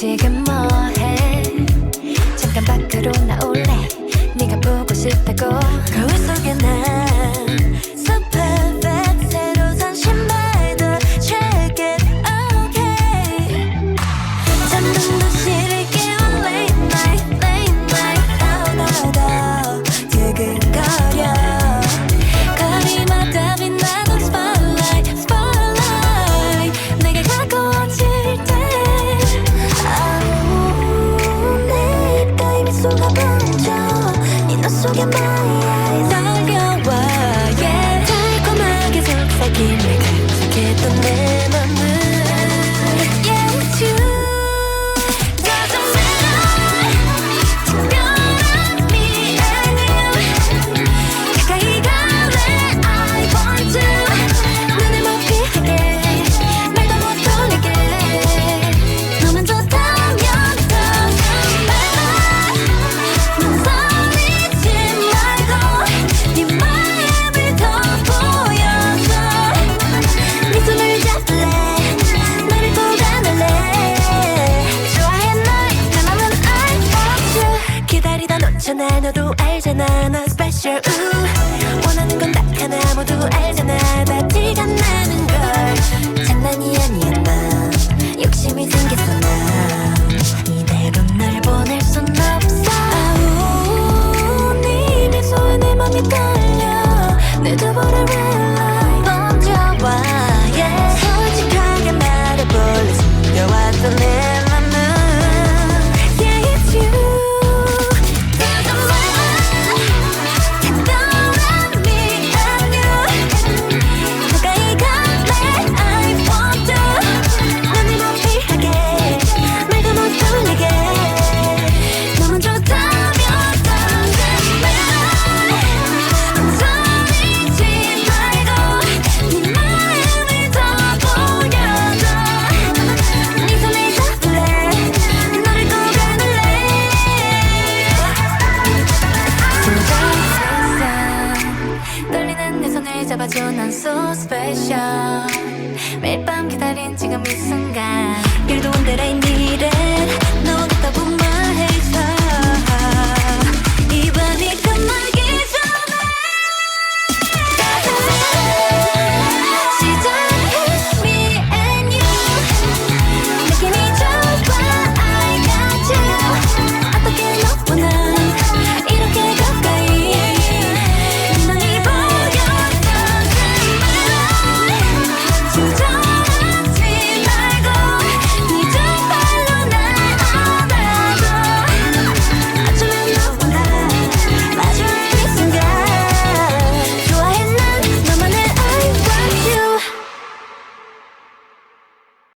지금 뭐해? 잠깐 밖으로 나올래? look in my eyes. 놓잖아. 너도 알잖아. 난 special. 우. 원하는 건 딱 하나. 모두 알잖아. 다 티가 나는 걸. 장난이 아니야 나. 욕심이 생겼어 나. 이대로 널 보낼 순 없어. 아우 네 미소에 내 맘이 떨려. 내 두부를 red light. 번져와 yeah. 솔직하게 말해볼래. 숨겨왔던 내 내 손을 잡아줘 난 so special. 매일 밤 기다린 지금 이 순간. 일도 온 대라 이 미래 너 같다 보면